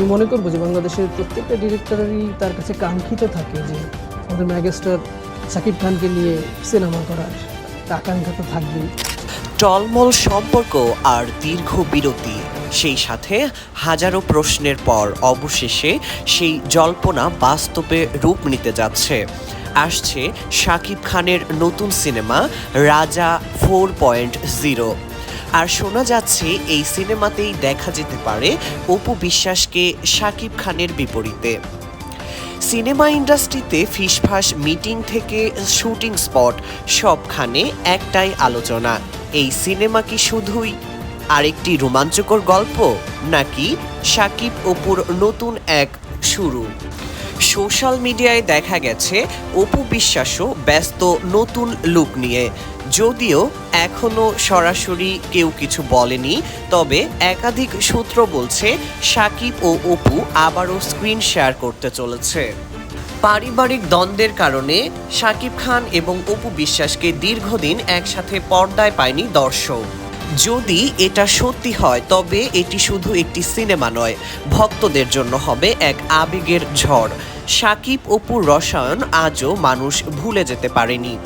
আমি মনে করব যে বাংলাদেশের প্রত্যেকটা ডিরেক্টরেরই তার কাছে কাঙ্ক্ষিত থাকে যে আমাদের ম্যাগেস্টার সাকিব খানকে নিয়ে সিনেমা করার আকাঙ্ক্ষা তো থাকবেই। টলমল সম্পর্ক আর দীর্ঘ বিরতি, সেই সাথে হাজারো প্রশ্নের পর অবশেষে সেই জল্পনা বাস্তবে রূপ নিতে যাচ্ছে। আসছে শাকিব খানের নতুন সিনেমা রাজা ফোর পয়েন্ট জিরো। আর শোনা যাচ্ছে এই সিনেমাতেই দেখা যেতে পারে অপু বিশ্বাসকে শাকিব খানের বিপরীতে। সিনেমা ইন্ডাস্ট্রিতে ফিসফাস মিটিং থেকে শুটিং স্পট সবখানে একটাই আলোচনা, এই সিনেমা কি শুধুই আরেকটি রোমাঞ্চকর গল্প নাকি সাকিব অপুর নতুন এক শুরু? সোশ্যাল মিডিয়ায় দেখা গেছে অপু বিশ্বাসও ব্যস্ত নতুন লুক নিয়ে। যদিও এখনও সরাসরি কেউ কিছু বলেনি, তবে একাধিক সূত্র বলছে সাকিব ও অপু আবারও স্ক্রিন শেয়ার করতে চলেছে। পারিবারিক দ্বন্দ্বের কারণে শাকিব খান এবং অপু বিশ্বাসকে দীর্ঘদিন একসাথে পর্দায় পায়নি দর্শক। যদি এটা সত্যি হয়, তবে এটি শুধু একটি সিনেমা নয়, ভক্তদের জন্য হবে এক আবেগের ঝড়। শাকিব অপুর রসায়ন আজও মানুষ ভুলে যেতে পারেনি।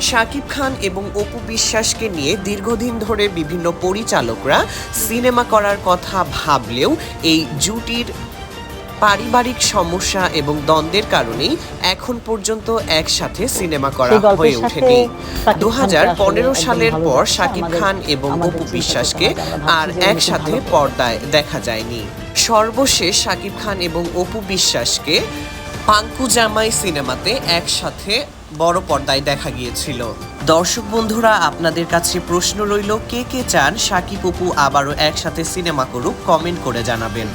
শাকিব খান এবং অপু বিশ্বাসকে নিয়ে দীর্ঘদিন ধরে বিভিন্ন পরিচালকরা সিনেমা করার কথা ভাবলেও এই জুটির পারিবারিক সমস্যা এবং দ্বন্দ্বের কারণেই এখন পর্যন্ত একসাথে সিনেমা করা হয়ে ওঠেনি। দু পনেরো সালের পর। শাকিব খান এবং অপু বিশ্বাসকে আর একসাথে পর্দায় দেখা যায়নি। সর্বশেষ শাকিব খান এবং অপু বিশ্বাসকে পাঙ্কু জামাই সিনেমাতে একসাথে বড় পর্দায় দেখা গিয়েছিল। দর্শক বন্ধুরা, আপনাদের কাছে প্রশ্ন রইল, কে কে চান সাকিব অপু আবারও একসাথে সিনেমা করুক, কমেন্ট করে জানাবেন।